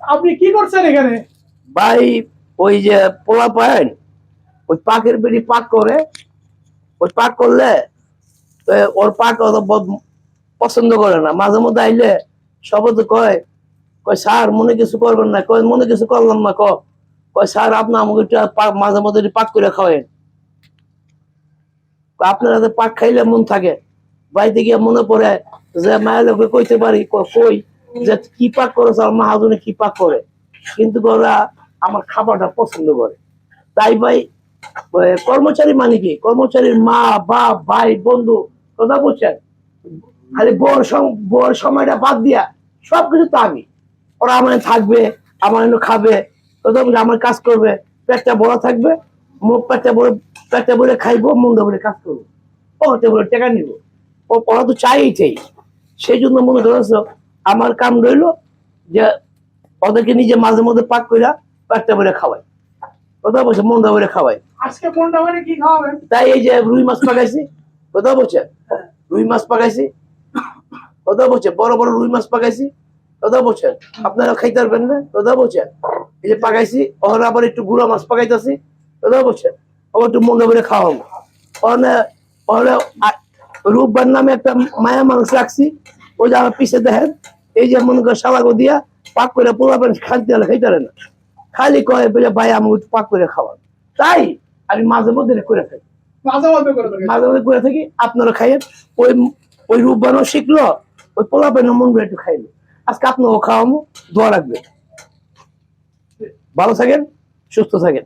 আপনি কি করছেন এখানে? ভাই, ওই যে পোলা পায় ওই পাকের বেরি পাক করে, ওই পাক করলে ওর পাক অত পছন্দ করে না। মাঝে মধ্যে আইলে তো কয় কয়, স্যার, মনে কিছু করবেন না। কয়, মনে কিছু করলাম না, ক। কয়, স্যার, আপনি আমাকে মাঝে মধ্যে পাক করে খাওয়েন আপনার হাতে পাক খাইলে মন থাকে। বাড়িতে গিয়ে মনে পড়ে যে মায়ের লোকে কইতে পারি। কই? যে কি পাক করেছে আমার মাহাজনে কি পাক করে। কিন্তু ওরা আমার খাবারটা পছন্দ করে। তাই ভাই কর্মচারী মানে কি? কর্মচারীর মা, বাপ, ভাই, বন্ধু, কথা বলছেন? খালি বর বর সময়টা বাদ দিয়া সবকিছু তো আমি। ওরা আমার থাকবে, আমার খাবে, কথা বলছে, আমার কাজ করবে, পেটটা বড় থাকবে মুখ পেটটা বলে পেটটা বলে খাইবো, মুন্ডা বলে কাজ করব। পকেটে বলে টাকা নিব। ও, ওরা তো চাই সেই জন্য মনে করেছ আমার কাম রইল যে ওদেরকে নিজে মাঝে মধ্যে পাক কইরা পেটটা বলে খাওয়াই। কথা বলছে মন্ডা বলে খাওয়াই। আজকে কোনটা মানে কি খাওয়াবেন? তাই এই যে রুই মাছ পাকাইছি কথা বলছে? রুই মাছ পাকাইছি কথা বলছে? বড় বড় রুই মাছ পাকাইছি কথা বলছেন আপনারা খাইতে পারবেন না কথা বলছেন এই যে পাকাইছি ওখানে আবার একটু গুঁড়া মাছ পাকাইতেছি কথা বলছেন আবার একটু মনে করে খাওয়াবো। ওখানে ওখানে রূপবার নামে একটা মায়া মানুষ রাখছি ওই যে আমার পিছিয়ে দেখেন এই যে মনে করে সালাগো দিয়া পাক করে খাইতে হলে খাইতে পারে না। খালি কয় বলে ভাই একটু পাক করে খাওয়ান তাই আমি মাঝে মধ্যে করে থাকি। মাঝে মধ্যে করে থাকি আপনারা খাইয়েন। ওই ওই রূপ বানানো শিখলো ওই পোলা পানের মন একটু খাইলো। আজকে আপনারও খাওয়াবো দোয়া রাখবে ভালো থাকেন সুস্থ থাকেন।